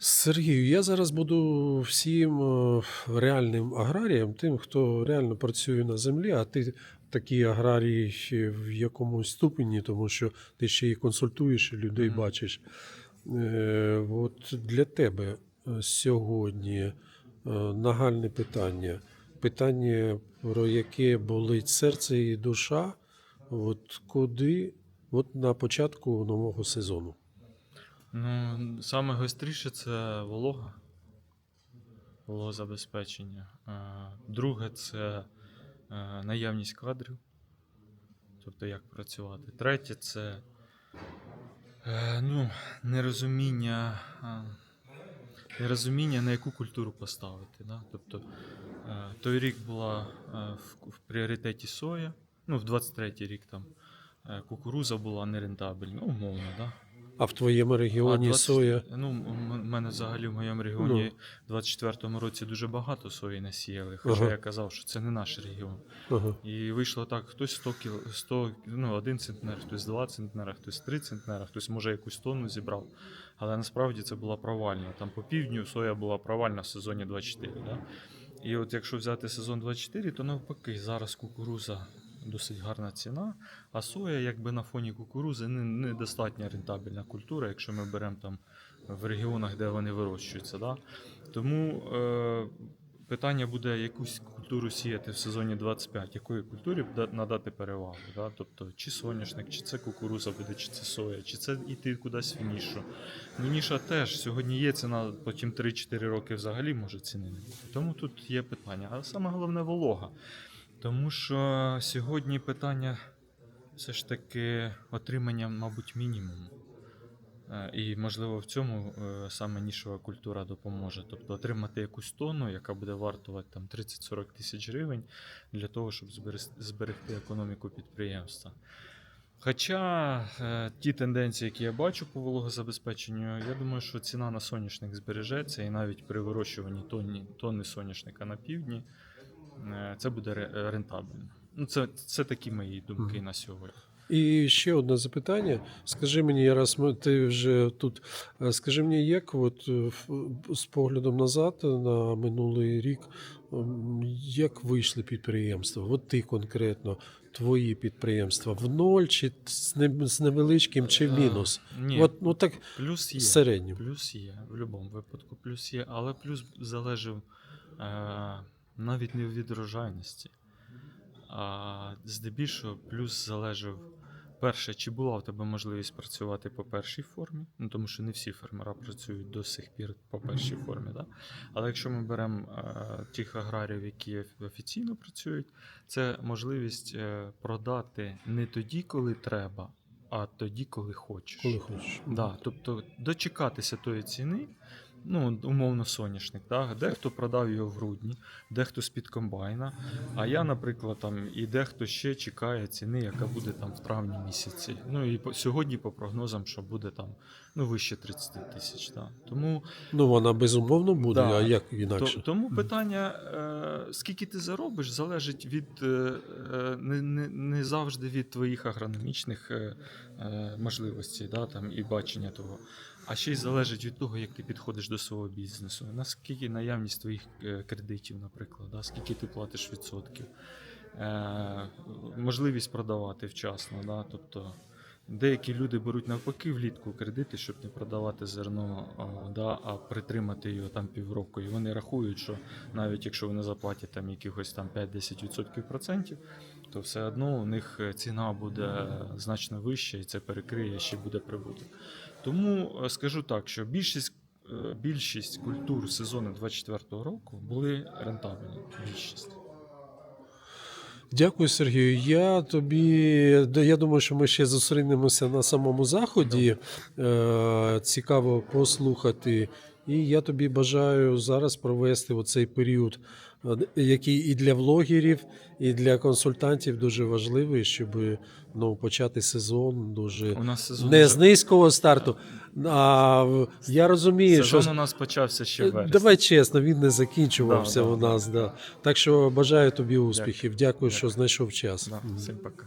Сергію, я зараз буду всім е, реальним аграріям, тим, хто реально працює на землі, а ти такий аграрій ще в якомусь ступені, тому що ти ще і консультуєш, і людей Мгм. бачиш. Е, От для тебе е, сьогодні е, нагальне питання. Питання, про яке болить серце і душа, от куди от на початку нового сезону. Ну, саме гостріше це волога. Вологозабезпечення. Е, Друге це е, наявність кадрів. Тобто як працювати. Третє це е, ну, нерозуміння, нерозуміння, на яку культуру поставити. Да? Тобто той рік була в, пріоритеті соя, ну, в 23-й рік там кукуруза була нерентабельна, умовно, да? А в твоєму регіоні 20 соя. Ну, у мене взагалі в моєму регіоі в 24-му році дуже багато сої насіяли. Хоча Ага. я казав, що це не наш регіон. Ага. І вийшло так: хтось 100 кіл, 100, ну, 1 центнер, хтось 2 центнера, хтось 3 центнера, хтось може якусь тонну зібрав. Але насправді це була провальна. Там по півдню соя була провальна в сезоні 24. Да? І от якщо взяти сезон 24, то навпаки, зараз кукуруза досить гарна ціна, а соя, якби на фоні кукурузи, не, недостатньо рентабельна культура, якщо ми беремо там в регіонах, де вони вирощуються. Да? Тому е, питання буде якусь культуру сіяти в сезоні 25, якої культурі да- надати перевагу. Да? Тобто, чи соняшник, чи це кукуруза буде, чи це соя, чи це йти кудись в нішу. Ну, ніша теж сьогодні є ціна, потім 3-4 роки взагалі може ціни не бути. Тому тут є питання. А саме головне волога. Тому що сьогодні питання все ж таки отримання, мабуть, мінімуму. Е, І, можливо, в цьому е, саме нішова культура допоможе. Тобто отримати якусь тонну, яка буде вартувати там 30-40 тисяч гривень для того, щоб зберегти економіку підприємства. Хоча е, ті тенденції, які я бачу по вологозабезпеченню, я думаю, що ціна на соняшник збережеться, і навіть при вирощуванні тонні, тонни соняшника на півдні це буде ре- рентабельно. Ну, це, це такі мої думки на сьогодні. І ще одне запитання. Скажи мені, я раз ти вже тут, е, скажи мені, як от е, з поглядом назад на минулий рік, як вийшли підприємства? От ти конкретно, твої підприємства в ноль, чи з невеличким, чи в Е, мінус? Ні, От ну так плюс є. в середньому. Плюс є, в будь-якому випадку плюс є, але плюс залежав е, навіть не від врожайності. А здебільшого плюс залежав, перше, чи була в тебе можливість працювати по першій формі, ну тому що не всі фермера працюють до сих пір по першій формі. Да? Але якщо ми беремо е, тих аграріїв, які офіційно працюють, це можливість е, продати не тоді, коли треба, а тоді, коли хочеш. Коли хочеш. Да, тобто дочекатися тої ціни, ну, умовно, соняшник. Да? Дехто продав його в грудні, дехто з-під комбайна. А я, наприклад, там, і дехто ще чекає ціни, яка буде там в травні місяці. Ну і по, сьогодні по прогнозам, що буде там ну, вище 30 тисяч. Да? Тому, Ну вона безумовно буде, Да. а як то, інакше? тому питання, е, скільки ти заробиш, залежить від е, е, не, не, не завжди від твоїх агрономічних е, е, можливостей да, там, і бачення того. А ще й залежить від того, як ти підходиш до свого бізнесу. Наскільки наявність твоїх е, кредитів, наприклад, да, скільки ти платиш відсотків, е, можливість продавати вчасно. Да, тобто деякі люди беруть навпаки влітку кредити, щоб не продавати зерно, а, да, а притримати його там півроку. І вони рахують, що навіть якщо вони заплатять там якихось там 5-10% процентів, то все одно у них е, ціна буде значно вища і це перекриє, ще буде прибуток. Тому е, скажу так, що більшість. Е, Більшість культур сезону 24-го року були рентабельні. Більшість. Дякую, Сергію. Я тобі я думаю, що ми ще зустрінемося на самому заході. Е, цікаво послухати. І я тобі бажаю зараз провести оцей період, е, який і для влогерів, і для консультантів дуже важливий, щоб ну, почати сезон дуже У нас сезон не вже- з низького старту. А я розумію, сезон що у нас почався ще Е, вересні. Давай чесно, він не закінчувався Да, да, у нас. Да. Так що бажаю тобі успіхів. Дякую, що Дякую. знайшов час. Да, всім пока.